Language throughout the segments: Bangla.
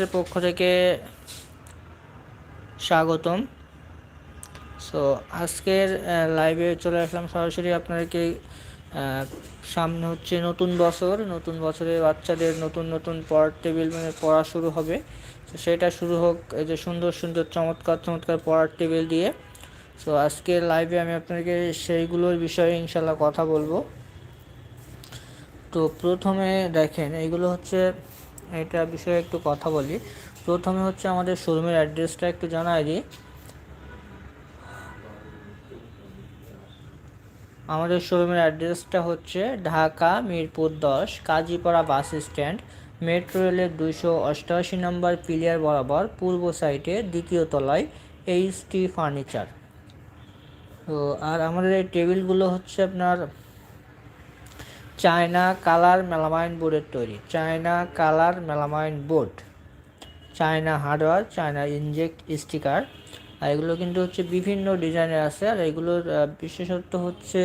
এর পক্ষ থেকে স্বাগতম। সো আজকের লাইভে চলে আসলাম সরাসরি আপনাদেরকে সামনে হচ্ছে নতুন বছর, নতুন বছরে বাচ্চাদের নতুন নতুন পড়ার টেবিল মানে পড়া শুরু হবে। তো সেটা শুরু হোক, এই যে সুন্দর সুন্দর, চমৎকার চমৎকার পড়ার টেবিল দিয়ে। সো আজকের লাইভে আমি আপনাদেরকে সেইগুলোর বিষয়ে ইনশাল্লাহ কথা বলব। তো প্রথমে দেখেন এইগুলো হচ্ছে এটা বিষয়ে একটু কথা বলি। প্রথমে হচ্ছে আমাদের শোরুমের অ্যাড্রেসটা একটু জানাই দিই। আমাদের শোরুমের অ্যাড্রেসটা হচ্ছে ঢাকা মিরপুর দশ, কাজীপাড়া বাস স্ট্যান্ড, মেট্রো রেলের দুইশো অষ্টআশি নম্বর পিলিয়ার বরাবর, পূর্ব সাইডে দ্বিতীয় তলায় এইচ টি ফার্নিচার। তো আর আমাদের এই টেবিলগুলো হচ্ছে আপনার চায়না কালার মেলামাইন বোর্ডের তৈরি। China colour melamine board. China hardware China inject sticker. আর এগুলো কিন্তু হচ্ছে বিভিন্ন ডিজাইনের আছে। আর এগুলোর বিশেষত্ব হচ্ছে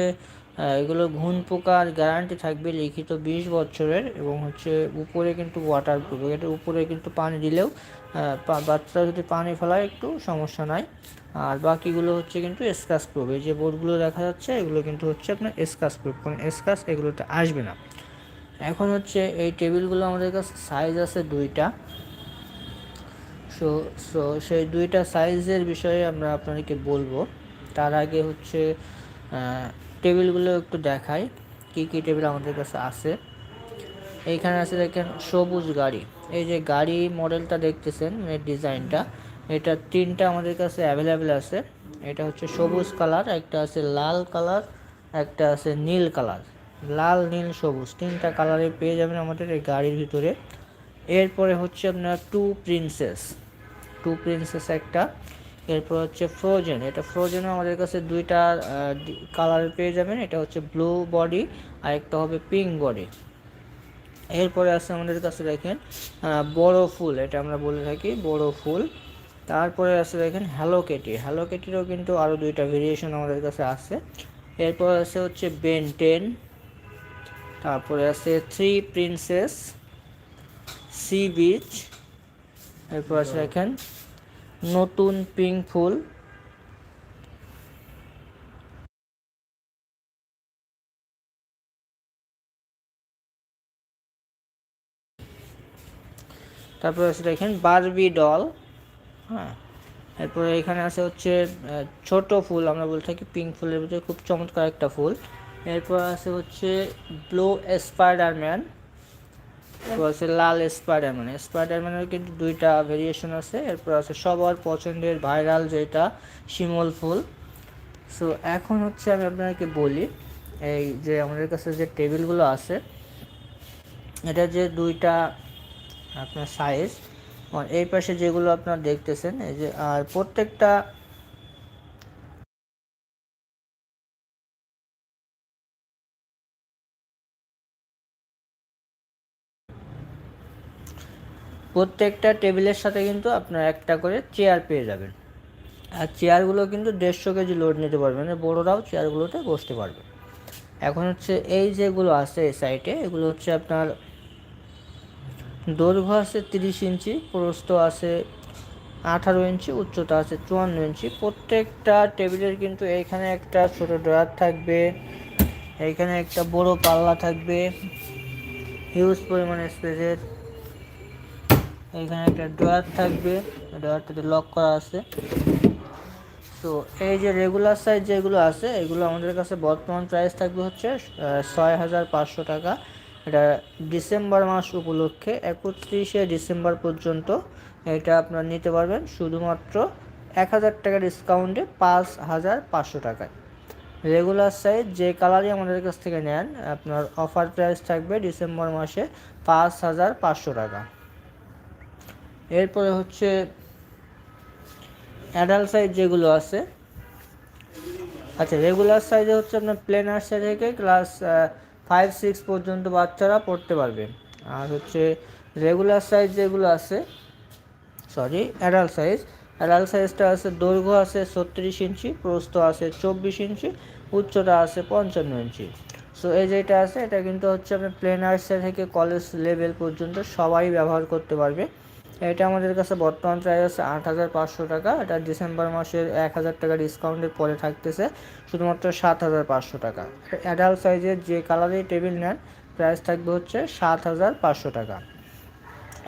এগুলো ঘুণ পোকার গ্যারান্টি থাকবে লিখিত বিশ বছরের এবং হচ্ছে উপরে কিন্তু ওয়াটার প্রুফ এটা উপরে কিন্তু পানি দিলেও আহ, পা- বাচ্চারা যদি পানি ফেলায় একটু সমস্যা নাই। আর বাকিগুলো হচ্ছে কিন্তু স্ক্রাচ প্রুফ এই যে বোর্ডগুলো দেখা যাচ্ছে এগুলো কিন্তু হচ্ছে আপনার স্ক্রাচ প্রুফ কোনো স্ক্রাচ এগুলোতে আসবে না। এখন হচ্ছে এই টেবিলগুলো আমাদের কাছে সাইজ আছে দুইটা। সো সো সেই দুইটা সাইজের বিষয়ে আমরা আপনাদেরকে বলব। তার আগে হচ্ছে টেবিলগুলো একটু দেখাই, কী কী টেবিল আমাদের কাছে আছে। এইখানে আছে দেখেন, সবুজ গাড়ি। এই যে গাড়ি মডেলটা দেখতেছেন, এর ডিজাইনটা, এটা তিনটা আমাদের কাছে অ্যাভেলেবেল আছে। এটা হচ্ছে সবুজ কালার, একটা আছে লাল কালার, একটা আছে নীল কালার। লাল, নীল, সবুজ, তিনটা কালারে পেয়ে যাবেন আমাদের এই গাড়ির ভিতরে। এরপরে হচ্ছে আপনার টু প্রিন্সেস। টু প্রিন্সেস একটা। এরপর হচ্ছে ফ্রোজেন এটা ফ্রোজেনও আমাদের কাছে দুইটা কালার পেয়ে যাবেন এটা হচ্ছে ব্লু বডি আর একটা হবে পিঙ্ক বডি এরপরে আছে আমাদের কাছে দেখেন বড় ফুল এটা আমরা বলে থাকি বড় ফুল। তারপরে আছে দেখেন হ্যালো কেটি হ্যালো কেটিরও কিন্তু আরও দুইটা ভেরিয়েশন আমাদের কাছে আছে। এরপর আছে হচ্ছে বেন টেন তারপরে আছে থ্রি প্রিন্সেস সি বিচ এরপর আছে দেখেন নতুন পিঙ্ক ফুল। তারপরে আছে দেখেন বারবি ডল হ্যাঁ। এরপরে এখানে আছে হচ্ছে ছোট ফুল, আমরা বলে থাকি পিঙ্ক ফুলের ভিতরে, খুব চমৎকার একটা ফুল। এরপর আছে হচ্ছে ব্লু স্পাইডারম্যান আছে লাল স্পাইডারম্যান। স্পাইডারম্যানের কিন্তু দুইটা ভেরিয়েশন আছে। এরপর আছে সবার পছন্দের ভাইরাল যেটা, শিমল ফুল। সো এখন হচ্ছে আমি আপনাকে বলি, এই যে আমাদের কাছে যে টেবিলগুলো আছে, এটা যে দুইটা আপনার সাইজ এই পাশে যেগুলো আপনার দেখতেছেন, এই যে, আর প্রত্যেকটা প্রত্যেকটা টেবিলের সাথে কিন্তু আপনার একটা করে চেয়ার পেয়ে যাবেন। আর চেয়ারগুলো কিন্তু দেড়শো কেজি লোড নিতে পারবে মানে বড়োরাও চেয়ারগুলোতে বসতে পারবে। এখন হচ্ছে এই যেগুলো আছে এই সাইডে এগুলো হচ্ছে আপনার দৈর্ঘ্য আছে তিরিশ ইঞ্চি, প্রস্থ আছে আঠারো ইঞ্চি, উচ্চতা আছে চুয়ান্ন ইঞ্চি। প্রত্যেকটা টেবিলের কিন্তু এইখানে একটা ছোট ড্রয়ার থাকবে এইখানে একটা বড় পাল্লা থাকবে হিউজ পরিমাণে স্পেসের এইখানে একটা ড্রয়ার থাকবে, ড্রয়ারটাতে লক করা আছে। তো এই যে রেগুলার সাইজ যেগুলো আছে, এগুলো আমাদের কাছে বর্তমান প্রাইস থাকবে হচ্ছে ছয় হাজার পাঁচশো টাকা। এটা ডিসেম্বর মাস উপলক্ষে, একত্রিশে ডিসেম্বর পর্যন্ত এটা আপনারা নিতে পারবেন। শুধুমাত্র এক হাজার টাকা ডিসকাউন্টে পাঁচ হাজার পাঁচশো টাকায়। রেগুলার সাইজ যে কালারই আমাদের কাছ থেকে নেন, আপনার অফার প্রাইস থাকবে ডিসেম্বর মাসে পাঁচ হাজার পাঁচশো টাকা। এরপরে হচ্ছে অ্যাডাল্ট সাইজ যেগুলো আছে। আচ্ছা রেগুলার সাইজে হচ্ছে আপনার প্লেনার সাইজ থেকে ক্লাস ফাইভ সিক্স পর্যন্ত বাচ্চারা পড়তে পারবে। আর হচ্ছে রেগুলার সাইজ যেগুলো আছে সরি অ্যাডাল্ট সাইজ অ্যাডাল্ট সাইজটা আছে দৈর্ঘ্য আছে ছত্রিশ ইঞ্চি, প্রস্থ আছে চব্বিশ ইঞ্চি, উচ্চতা আছে পঞ্চান্ন ইঞ্চি। সো এই যেটা আছে, এটা কিন্তু হচ্ছে আপনার প্লেন আর্টসে থেকে কলেজ লেভেল পর্যন্ত সবাই ব্যবহার করতে পারবে। এটা আমাদের কাছে বর্তমান প্রাইস আছে আট হাজার পাঁচশো টাকা। এটা ডিসেম্বর মাসের এক হাজার টাকা ডিসকাউন্টের পরে থাকতেছে শুধুমাত্র সাত হাজার পাঁচশো টাকা। অ্যাডাল্ট সাইজের যে কালারের টেবিল নেন প্রাইস থাকবে হচ্ছে সাত হাজার পাঁচশো টাকা।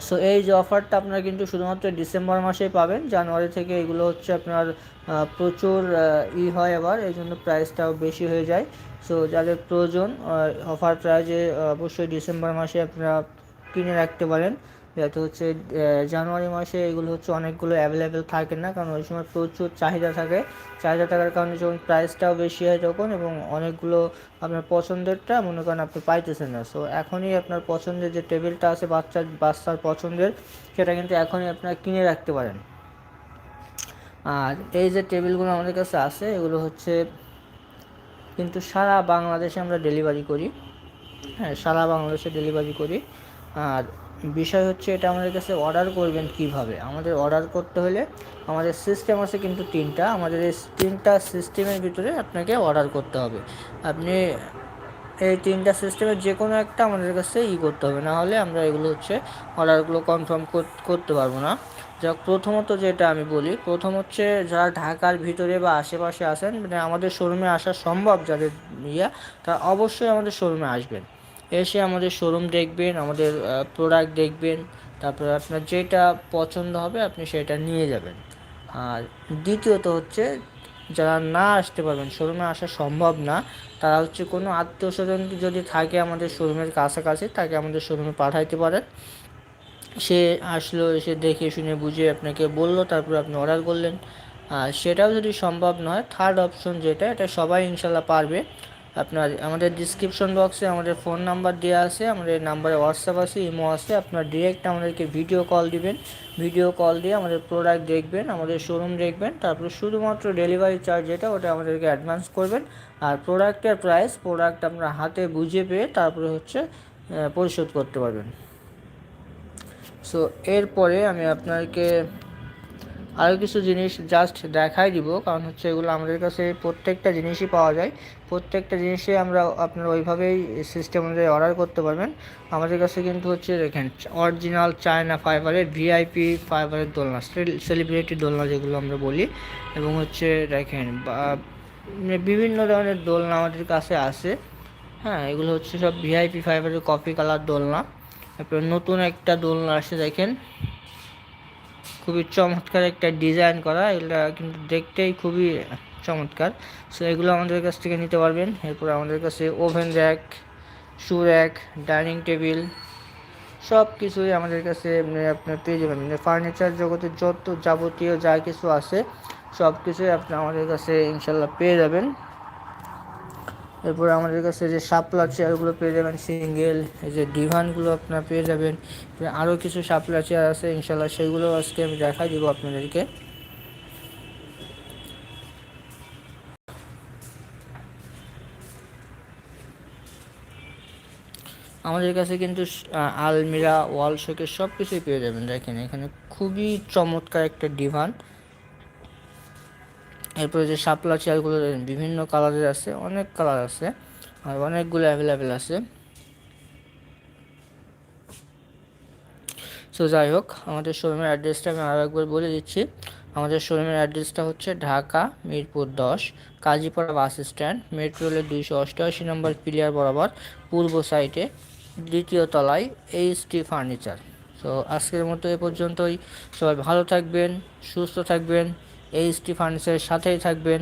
সো এই যে অফারটা আপনারা কিন্তু শুধুমাত্র ডিসেম্বর মাসেই পাবেন। জানুয়ারি থেকে এগুলো হচ্ছে আপনার প্রচুর ই হয় আবার, এই জন্য প্রাইসটাও বেশি হয়ে যায়। সো যাদের প্রয়োজন অফার প্রাইজে অবশ্যই ডিসেম্বর মাসে আপনারা কিনে রাখতে পারেন। যাতে হচ্ছে জানুয়ারি মাসে এগুলো হচ্ছে অনেকগুলো অ্যাভেলেবেল থাকে না, কারণ ওই সময় প্রচুর চাহিদা থাকে। চাহিদা থাকার কারণে যখন প্রাইসটাও বেশি হয় তখন এবং অনেকগুলো আপনার পছন্দেরটা মনে করেন আপনি পাইতেছেন না। সো এখনই আপনার পছন্দের যে টেবিলটা আছে বাচ্চার বাচ্চার পছন্দের, সেটা কিন্তু এখনই আপনারা কিনে রাখতে পারেন। আর এই যে টেবিলগুলো আমাদের কাছে আছে, এগুলো হচ্ছে কিন্তু সারা বাংলাদেশে আমরা ডেলিভারি করি। হ্যাঁ সারা বাংলাদেশে ডেলিভারি করি। আর বিষয় হচ্ছে এটা আমাদের কাছে অর্ডার করবেন কীভাবে? আমাদের অর্ডার করতে হলে আমাদের সিস্টেম আছে কিন্তু তিনটা। আমাদের এই তিনটা সিস্টেমের ভিতরে আপনাকে অর্ডার করতে হবে। আপনি এই তিনটা সিস্টেমের যে কোনো একটা আমাদের কাছে ই করতে হবে। না হলে আমরা এগুলো হচ্ছে অর্ডারগুলো কনফার্ম করতে পারব না। যাক, প্রথমত যেটা আমি বলি, প্রথম হচ্ছে যারা ঢাকার ভিতরে বা আশেপাশে আসেন মানে আমাদের শোরুমে আসা সম্ভব যাদের ইয়া, তারা অবশ্যই আমাদের শোরুমে আসবেন। এসে আমাদের শোরুম দেখবেন, আমাদের প্রোডাক্ট দেখবেন, তারপরে আপনার যেটা পছন্দ হবে আপনি সেটা নিয়ে যাবেন। আর দ্বিতীয়ত হচ্ছে, যারা না আসতে পারবেন শোরুমে আসা সম্ভব না, তারা হচ্ছে কোনো আত্মীয় স্বজন যদি থাকে আমাদের শোরুমের কাছাকাছি, তাকে আমাদের শোরুমে পাঠাইতে পারেন। সে আসলো, এসে দেখে শুনে বুঝে আপনাকে বলল, তারপর আপনি অর্ডার করলেন। আর সেটাও যদি সম্ভব নয় থার্ড অপশন যেটা, এটা সবাই ইনশাল্লাহ পারবে। আপনার আমাদের ডিসক্রিপশন বক্সে আমাদের ফোন নাম্বার দেওয়া আছে, আমাদের নাম্বারে হোয়াটসঅ্যাপ আছে ইমো আছে, আপনার ডিরেক্ট আমাদেরকে ভিডিও কল দিবেন। ভিডিও কল দিয়ে আমাদের প্রোডাক্ট দেখবেন, আমাদের শোরুম দেখবেন, তারপরে শুধুমাত্র ডেলিভারি চার্জ যেটা, ওটা আমাদেরকে অ্যাডভান্স করবেন। আর প্রোডাক্টের প্রাইস প্রোডাক্ট আপনার হাতে বুঝে পেয়ে তারপরে হচ্ছে পরিশোধ করতে পারবেন। সো এরপরে আমি আপনাকে আরও কিছু জিনিস জাস্ট দেখাই দিব, কারণ হচ্ছে এগুলো আমাদের কাছে প্রত্যেকটা জিনিসই পাওয়া যায়। প্রত্যেকটা জিনিসে আমরা আপনারা ওইভাবেই সিস্টেম অনুযায়ী অর্ডার করতে পারবেন। আমাদের কাছে কিন্তু হচ্ছে দেখেন অরিজিনাল চায়না ফাইবারের ভিআইপি ফাইবারের দোলনা সেলিব্রিটি দোলনা যেগুলো আমরা বলি। এবং হচ্ছে দেখেন মানে বিভিন্ন ধরনের দোলনা আমাদের কাছে আছে। হ্যাঁ এগুলো হচ্ছে সব ভিআইপি ফাইবারের কফি কালার দোলনা। তারপরে নতুন একটা দোলনা আসে দেখেন। খুবই চমৎকার একটা ডিজাইন করা। এটা কিন্তু দেখতেই খুবই চমৎকার। সো এগুলো আমাদের কাছ থেকে নিতে পারবেন। এরপর আমাদের কাছে oven rack shoe rack dining table সব কিছুই আমাদের কাছে মানে আপনার পেয়ে যাবেন। মানে ফার্নিচার জগতে যত যাবতীয় যা কিছু আছে সব কিছুই আপনি আমাদের কাছে ইনশাল্লাহ পেয়ে যাবেন। এরপরে আমাদের কাছে যে শাপলা চেয়ারগুলো পেয়ে যাবেন, সিঙ্গেল, এই যে ডিভানগুলো আপনারা পেয়ে যাবেন আরও কিছু শাপলা চেয়ার আছে ইনশাল্লাহ সেগুলো আজকে আমি দেখাই দিব আপনাদেরকে। আমাদের কাছে কিন্তু আলমিরা, ওয়াল শোকের সব কিছুই পেয়ে যাবেন, দেখেন এখানে খুবই চমৎকার একটা ডিভান। এরপরে যে শাপলা চেয়ারগুলো বিভিন্ন কালারের আছে, অনেক কালার আছে, আর অনেকগুলো অ্যাভেলেবেল আছে। সো যাই হোক, আমাদের শোরুমের অ্যাড্রেসটা আমি আরও একবার বলে দিচ্ছি। আমাদের শোরুমের অ্যাড্রেসটা হচ্ছে ঢাকা, মিরপুর দশ, কাজীপাড়া বাস স্ট্যান্ড মেট্রো রেলের দুইশো অষ্টআশি নম্বর প্লেয়ার বরাবর, পূর্ব সাইডে দ্বিতীয় তলায় এইচ টি ফার্নিচার সো আজকের মতো এ পর্যন্তই। সবাই ভালো থাকবেন, সুস্থ থাকবেন। এইচ টি ফান্ডসের সাথেই থাকবেন।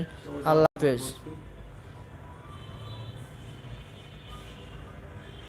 আল্লাহ হাফেজ।